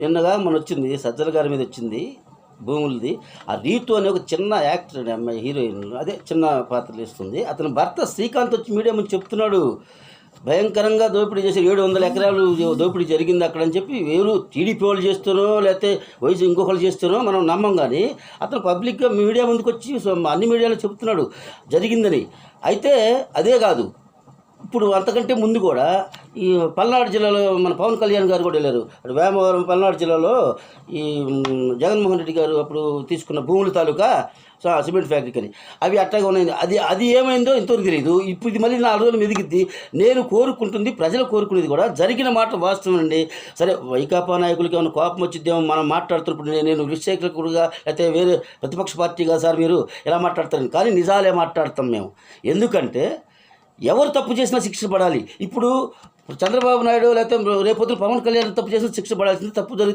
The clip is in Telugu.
నిన్నగా మన వచ్చింది సజ్జల గారి మీద వచ్చింది భూములది. ఆ రీతు అనే ఒక చిన్న యాక్టర్ అండి అమ్మాయి హీరోయిన్. అదే చిన్న పాత్రలు ఇస్తుంది అతని భర్త శ్రీకాంత్ వచ్చి మీడియా ముందు చెప్తున్నాడు భయంకరంగా దోపిడీ చేసి ఏడు వందల ఎకరాలు దోపిడీ జరిగింది అక్కడ అని చెప్పి వేరు టీడీపీ వాళ్ళు చేస్తారో లేకపోతే వయసు ఇంకొకరు చేస్తారో మనం నమ్మం కానీ అతను పబ్లిక్గా మీడియా ముందుకు వచ్చి అన్ని మీడియాలో చెప్తున్నాడు జరిగిందని. అయితే అదే కాదు ఇప్పుడు అంతకంటే ముందు కూడా ఈ పల్నాడు జిల్లాలో మన పవన్ కళ్యాణ్ గారు కూడా వెళ్ళారు. అటు వేమవరం పల్నాడు జిల్లాలో ఈ జగన్మోహన్ రెడ్డి గారు అప్పుడు తీసుకున్న భూముల తాలూకా సిమెంట్ ఫ్యాక్టరీకి అని. అవి అట్టగా ఉన్నాయి. అది అది ఏమైందో ఇంతవరకు తెలియదు ఇప్పుడు ఇది మళ్ళీ నాలుగు రోజులు మెదిగిద్ది. నేను కోరుకుంటుంది ప్రజలు కోరుకునేది కూడా జరిగిన మాట వాస్తవం అండి సరే వైకాపా నాయకులకి ఏమైనా కోపం వచ్చిద్దేమో మనం మాట్లాడుతున్నప్పుడు నేను- నేను విశ్లేషకుడుగా లేకపోతే వేరే ప్రతిపక్ష పార్టీగా సార్ మీరు ఎలా మాట్లాడతారని. కానీ నిజాలే మాట్లాడతాం మేము. ఎందుకంటే ఎవరు తప్పు చేసినా శిక్ష పడాలి. ఇప్పుడు చంద్రబాబు నాయుడు లేకపోతే రేపొద్దున పవన్ కళ్యాణ్ తప్పు చేసినా శిక్ష పడాల్సింది తప్పు జరిగితే